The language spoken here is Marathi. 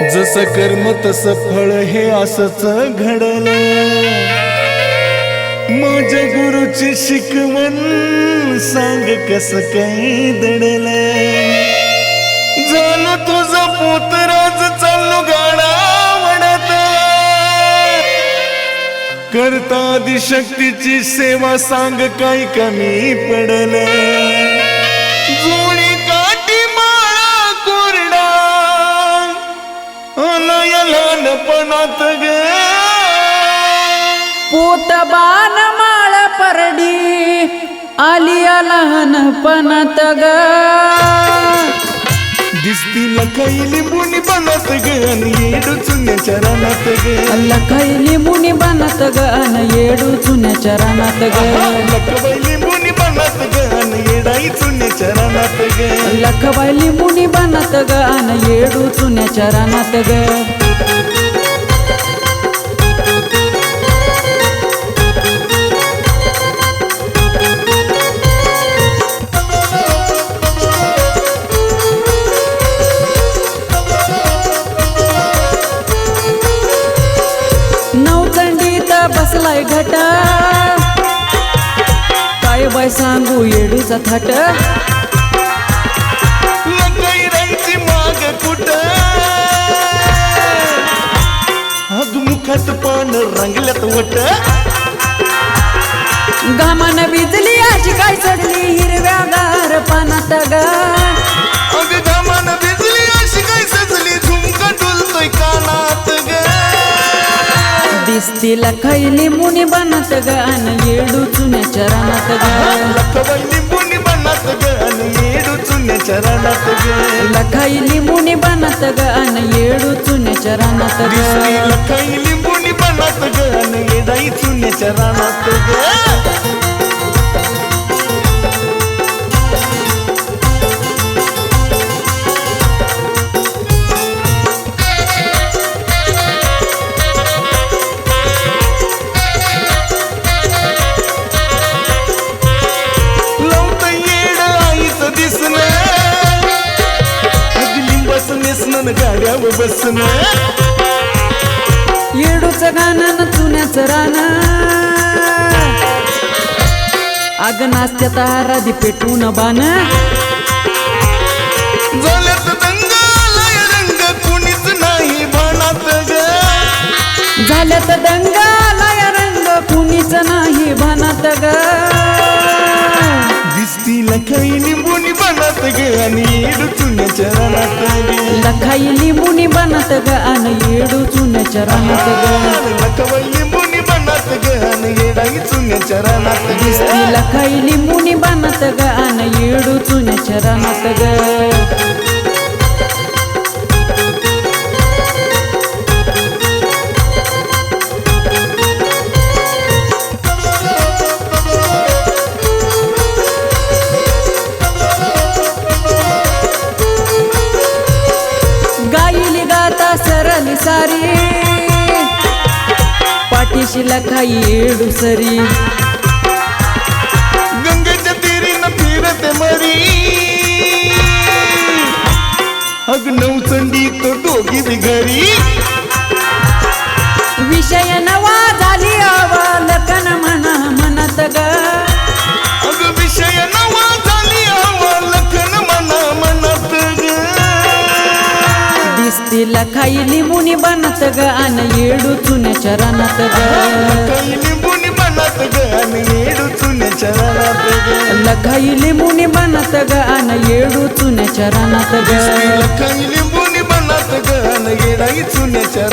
जसं कर्म तसं फळ हे असच घडलं. माझ्या गुरुची शिकवण सांग कस काय दडल. झालं तुझं पोतराज चाललो गाडा म्हणत. करता आदिशक्तीची सेवा सांग काय कमी पडल. अनय लहानपणात ग. पोत बाण माळ परडी आलिया लहानपणात ग. दिसती लखाई बुनी बनत ग आणि येडू चुन्याच्या रानात ग. मुनी बनत ग येडू चुन्याच्या रानात ग. लखबाई बुनी बनत ग आणि येडाई चुन्याच्या लखबाईली मुनी बनत ग अन येडू चुन्याच्या रानात ग नवचंडीत बसलाय घट काय बाय सांगू येडूचा थाट वट घामान बिजली अशी काय चढली हिरव्या गार पानात ग. अग घामान भिजली अशी काय सजली झुमका डुलतोय कानात ग. दिसती लखैली मुनी बनत ग अन येडू चुन्याच्या रानात ग. लिंबूनी बनत ग आणि येडू चुन्याच्या रानात ग. लखैली मुनी बनत ग अन येडू चुन्याच्या रानात ग. रानात ग येड आईच दिसन अग नेसन गाड्यावर बसन येडूच गाणं न चुन्याचं रान नाचत्या तारादी पेटून बाण. झाल्यात दंगालाय रंग कुणीच नाही भानात ग. झाल्यात दंगालाय रंग कुणीच नाही भानात ग. दिसती लखाई लिंबूनी बनत ग आणि येड चुन्याच्या रानात ग. लखाईली मुनी बनत ग अन येडू चुन्याच्या रानात ग. लिंबूनी ग आणि येडाई चुन्याच्या रानात दिसती ग लखाईली मुनी बनत ग अन येडू ग गाईली गाता सरली सारी ಕಿಶಿಲಕ ಏಳು ಸರಿ. ಗಂಗಜ ತೀರಿನ ತೀರತೆ ಮರಿ. ಅಗ ನೌ ಸಂಡಿ ತೊಟ್ಟು ಹೋಗಿವಿ दिसती लखाईली मुनी बनत ग अन येडू चुन्याच्या रानात ग. लिंबूनी बनत ग आणि येडू चुन्याच्या रानात ग. लखाईली मुनी बनत ग अन येडू चुन्याच्या रानात ग. काही लिंबूनी बनत ग आणि येडाई चुन्याच्या